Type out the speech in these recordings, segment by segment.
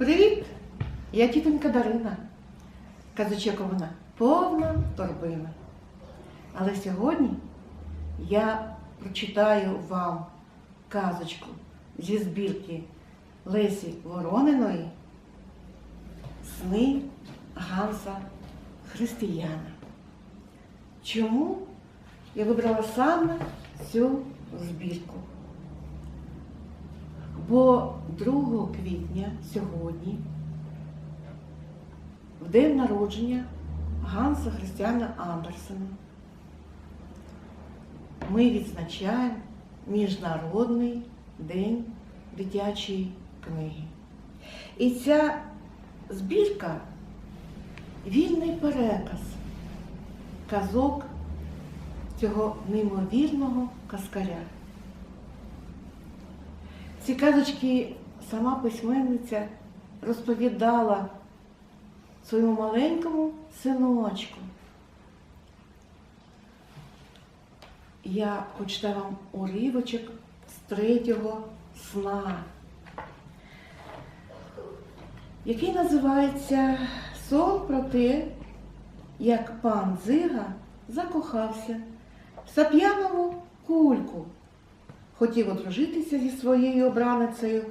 Привіт! Я тітонька Дарина. Казочок у мене повна торбина. Але сьогодні я прочитаю вам казочку зі збірки Лесі Ворониної Сни Ганса Християна. Чому я вибрала саме цю збірку? Бо 2 квітня сьогодні, в день народження Ганса Християна Андерсена, ми відзначаємо Міжнародний день дитячої книги. І ця збірка вільний переказ казок цього неймовірного каскаря. Ці казочки сама письменниця розповідала своєму маленькому синочку. Я почитаю вам уривочок з третього сна, який називається Сон про те, як пан Зига закохався в сап'янову кульку хотів одружитися зі своєю обраницею,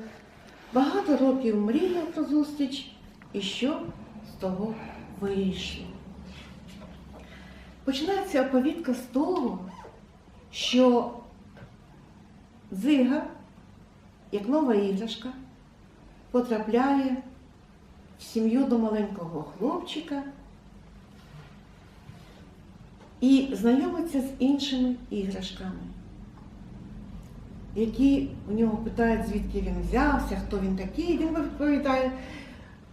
багато років мріяв про зустріч, і що з того вийшло. Починається оповідка з того, що зига, як нова іграшка, потрапляє в сім'ю до маленького хлопчика і знайомиться з іншими іграшками які у нього питають, звідки він взявся, хто він такий. Він відповідає,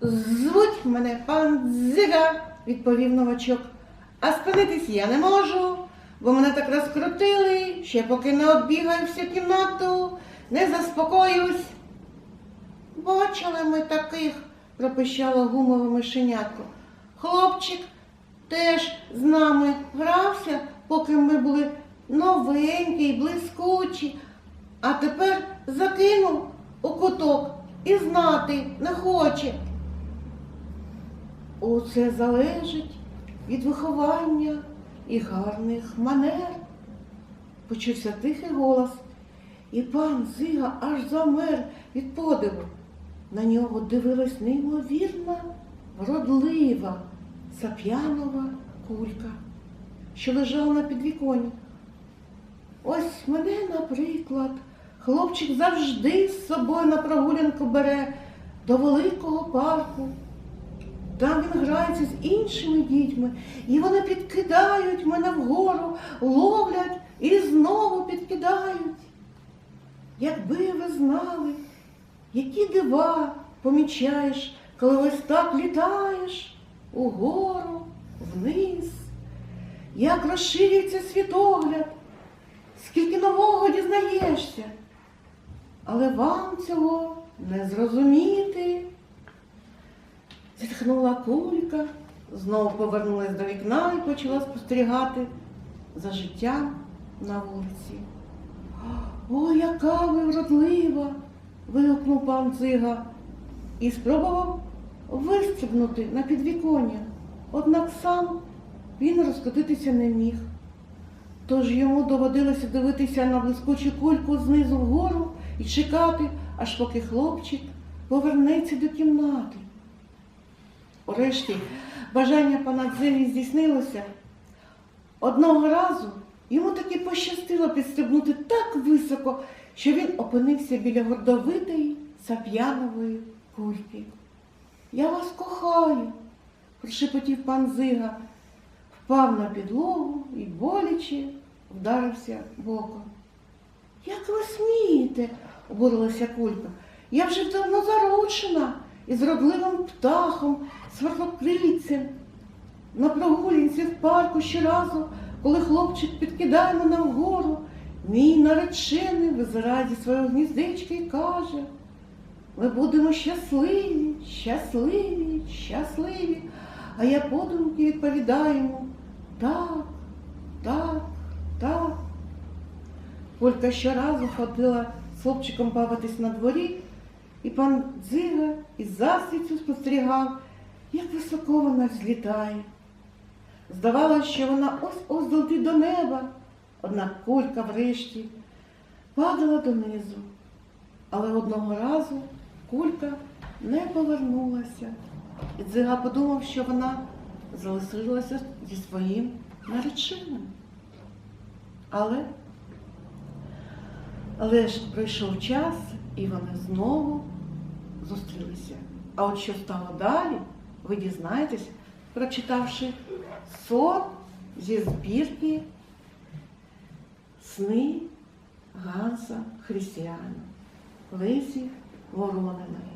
звуть мене пан Зига, відповів новачок. А спинитись я не можу, бо мене так розкрутили, ще поки не оббігаю всю кімнату, не заспокоюсь. Бачили ми таких, пропищало гумове мишенятко. Хлопчик теж з нами грався, поки ми були новенькі, блискучі, а тепер закинув у куток і знати не хоче. Усе залежить від виховання і гарних манер. Почувся тихий голос, і пан Зига аж замер від подиву. На нього дивилась неймовірна, вродлива сап'янова кулька, що лежала на підвіконі. Ось мене, наприклад, хлопчик завжди з собою на прогулянку бере до великого парку. Там він грається з іншими дітьми, і вони підкидають мене вгору, ловлять і знову підкидають. Якби ви знали, які дива помічаєш, коли ось так літаєш угору, вниз, як розширюється світогляд, скільки нового дізнаєшся, але вам цього не зрозуміти. Зітхнула кулька, знову повернулась до вікна і почала спостерігати за життям на вулиці. О, яка ви вродлива! вигукнув пан Цига і спробував вистрибнути на підвіконня. Однак сам він розкотитися не міг. Тож йому доводилося дивитися на блискучу кульку знизу вгору і чекати, аж поки хлопчик повернеться до кімнати. Урешті бажання пана Дзиги здійснилося. Одного разу йому таки пощастило підстрибнути так високо, що він опинився біля гордовитої сап'янової кульки. Я вас кохаю, прошепотів пан Зига, впав на підлогу і боляче вдарився боком. Як ви смієте? обурилася кулька. Я вже давно заручена із родливим птахом, сварлокрильцем. На прогулянці в парку щоразу, коли хлопчик підкидає мене вгору, мій наречений визирає зі свого гніздечка і каже, ми будемо щасливі, щасливі, щасливі. А я подумки відповідаю йому так, так, так. Полька щоразу ходила з хлопчиком бавитись на дворі і пан Дзига із засвіту спостерігав, як високо вона взлітає. Здавалося, що вона ось-ось долетить до неба, однак кулька врешті падала донизу. Але одного разу кулька не повернулася, і Дзига подумав, що вона залишилася зі своїм нареченим. Але, але ж пройшов час, і вони знову зустрілися. А от що стало далі, ви дізнаєтесь, прочитавши сон зі збірки сни Ганса Хрістіана Лесі Ворониної.